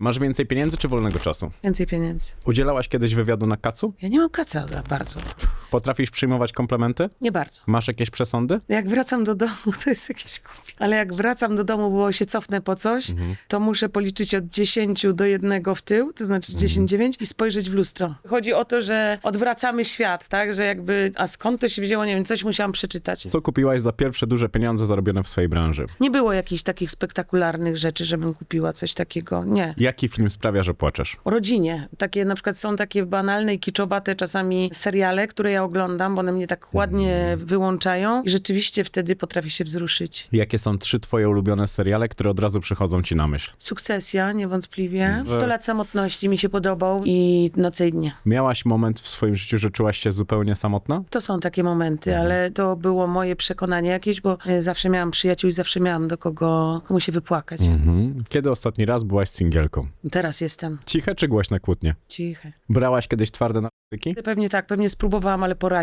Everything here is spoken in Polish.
Masz więcej pieniędzy czy wolnego czasu? Więcej pieniędzy. Udzielałaś kiedyś wywiadu na kacu? Ja nie mam kaca za bardzo. Potrafisz przyjmować komplementy? Nie bardzo. Masz jakieś przesądy? Jak wracam do domu, to jest jakieś głupie. Ale jak wracam do domu, bo się cofnę po coś, to muszę policzyć od 10 do 1 w tył, to znaczy 10-9 i spojrzeć w lustro. Chodzi o to, że odwracamy świat, tak? Że jakby, a skąd to się wzięło, nie wiem, coś musiałam przeczytać. Co kupiłaś za pierwsze duże pieniądze zarobione w swojej branży? Nie było jakichś takich spektakularnych rzeczy, żebym kupiła coś takiego. Nie. Jaki film sprawia, że płaczesz? O rodzinie. Takie na przykład są takie banalne i kiczowate czasami seriale, które ja oglądam, bo one mnie tak ładnie wyłączają i rzeczywiście wtedy potrafię się wzruszyć. Jakie są trzy twoje ulubione seriale, które od razu przychodzą ci na myśl? Sukcesja, niewątpliwie. Że- 100 lat samotności mi się podobał i Noce i dnie. Miałaś moment w swoim życiu, że czułaś się zupełnie samotna? To są takie momenty, ale to było moje przekonanie jakieś, bo e, zawsze miałam przyjaciół i zawsze miałam do kogo, komu się wypłakać. Mhm. Kiedy ostatni raz byłaś singielką? Teraz jestem Ciche czy głośne kłótnie? ciche. Brałaś kiedyś twarde narkotyki? Pewnie tak, pewnie spróbowałam, ale po razie.